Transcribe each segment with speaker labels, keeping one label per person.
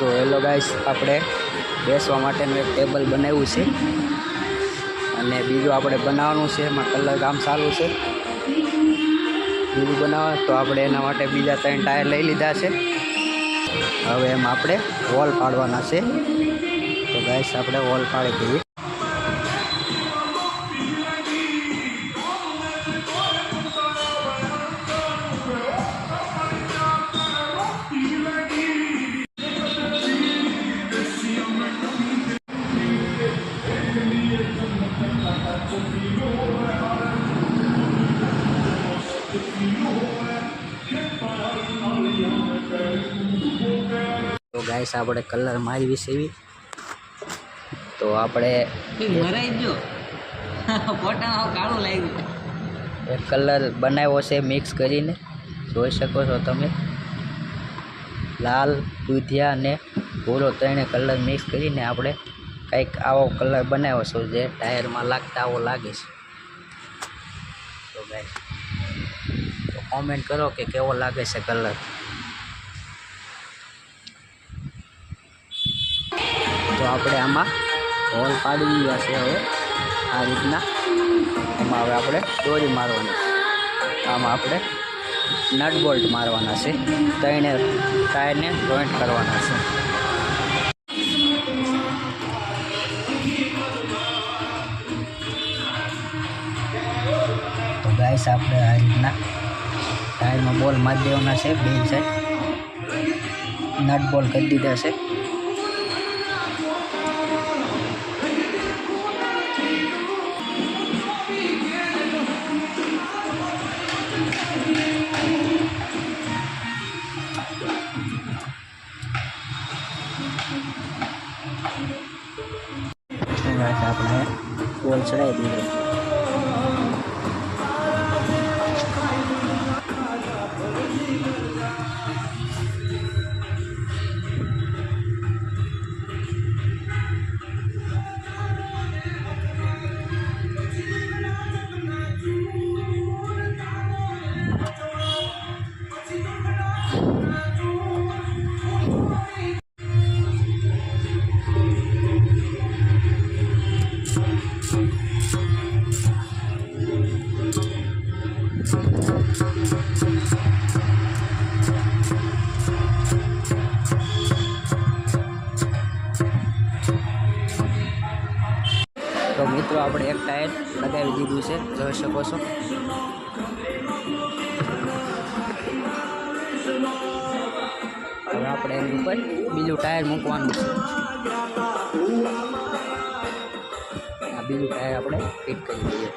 Speaker 1: So hello guys, આપણે બેસવા માટેનું એક ટેબલ બનાવ્યું છે. અને બીજું આપણે બનાવવાનું છે, એમાં કલર કામ સારું છે. બીજું બનાવવા તો આપણે એના માટે બીજા ત્રણ ટાયર લઈ લીધા છે. હવે એમાં આપણે વોલ પાડવાના છે. તો ગાઈસ, આપણે વોલ પાડી દઈએ. ગાઈસ આપણે કલર મારી એવી. તો આપણે
Speaker 2: મરાઈ ગયો. ફોટામાં કાળું લાગ્યું.
Speaker 1: એક કલર બનાવ્યો છે મિક્સ કરીને. જોઈ શકો છો તમે. લાલ દૂધિયા અને ભૂરો ત્રણે કલર મિક્સ કરીને આપણે કંઈક આવો કલર બનાવ્યો છે જે ટાયરમાં લાગતા આવો લાગે છે. તો ગાઈસ તો કોમેન્ટ કરો કે કેવો લાગે છે કલર. આપણે આમાં હોલ પાડી દીધા છે હવે. આ રીતના એમાં હવે આપણે દોરી મારવાની. આમાં આપણે નટ બોલ્ટ મારવાના છે. ત્રણે ટાયરને જોઈન્ટ કરવાના છે. તો ગાઈસ આપણે આ રીતના ટાયરમાં બોલ મારી દેવાના છે. બે સાઈડ નટ બોલ કરી દીધા છે. બોલ ચડાવી દીધો તો આપણે એક ટાયર લગાવી દીધું છે. જોઈ શકો છો. હવે આપણે એની ઉપર બીજું ટાયર મૂકવાનું છે. આ બીજું ટાયર આપણે ફિટ કરી દઈએ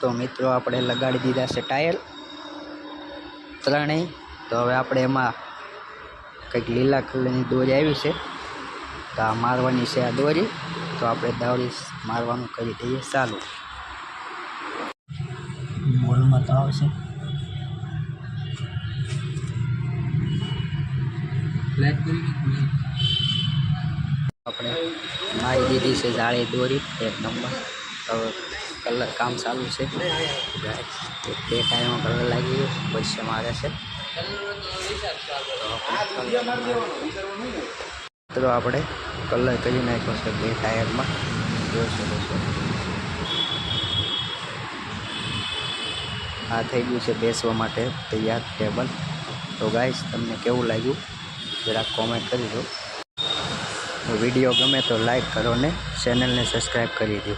Speaker 1: તો મિત્રો આપણે લગાડી દીધા છે ટાયર ત્રણેય. તો હવે આપણે એમાં કંઈક લીલા કલરની દોરી આવી છે. તો આ મારવાની છે આ દોરી. તો આપણે દોરી મારવાનું કરી દઈએ. ચાલુ. બોલમાં તો આવશે. આપણે મારી દીધી છે જાળી દોરી. એક નંબર. કલર કામ ચાલુ છે. એક બે ટાઈમમાં કલર લાગી ગયો પછી મારે છે. તો આપણે કલર કરી નાખ્યો છે બે ટાયરમાં જોઈ આ થઈ ગયું છે બેસવા માટે તૈયાર ટેબલ. તો ગાઈશ તમને કેવું લાગ્યું? જરાક કોમેન્ટ કરી દો. વીડિયો ગમે તો લાઈક કરો ને ચેનલને સબસ્ક્રાઈબ કરી દો.